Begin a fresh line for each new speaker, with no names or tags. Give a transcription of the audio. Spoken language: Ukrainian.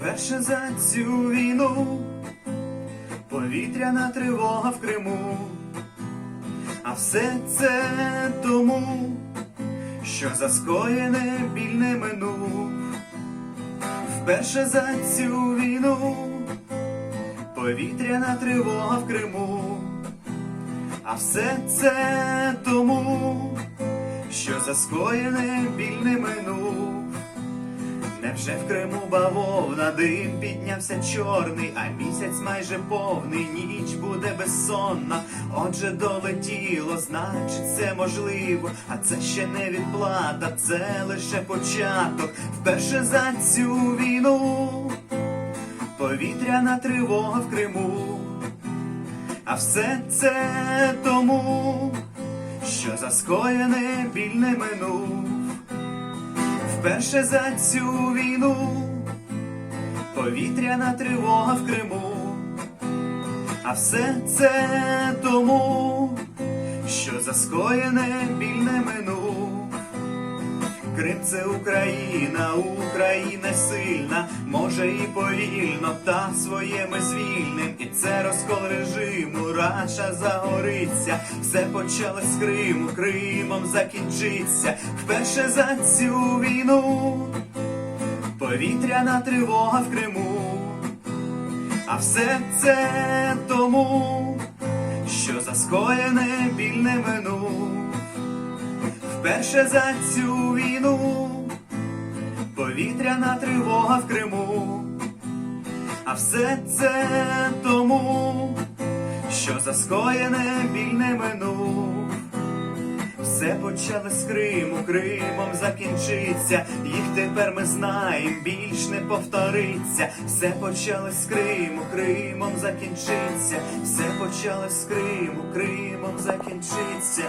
Вперше за цю війну повітряна тривога в Криму, а все це тому, що за скоєне біль не минув. Вперше за цю війну повітряна тривога в Криму, а все це тому, що за скоєне біль не минув. Невже в Криму бавовна дим піднявся чорний, а місяць майже повний, ніч буде безсонна. Отже, долетіло, значить, це можливо, а це ще не відплата, це лише початок. Вперше за цю війну повітряна тривога в Криму. А все це тому, що за скоєне біль не минув. Вперше за цю війну повітряна тривога в Криму, а все це тому, що за скоєне біль не минув. Крим це Україна, Україна сильна, може і повільно, та своє ми звільним. І це розкол режиму, раша загориться. Все почалось з Криму, Кримом закінчиться. Вперше за цю війну повітряна тривога в Криму. А все це тому, що за скоєне біль не минув. Вперше за цю війну повітряна тривога в Криму, а все це тому, що за скоєне біль не минув. Все почали з Криму, Кримом закінчиться. Їх тепер ми знаємо, більш не повториться. Все почали з Криму, Кримом закінчиться. Все почали з Криму, Кримом закінчиться.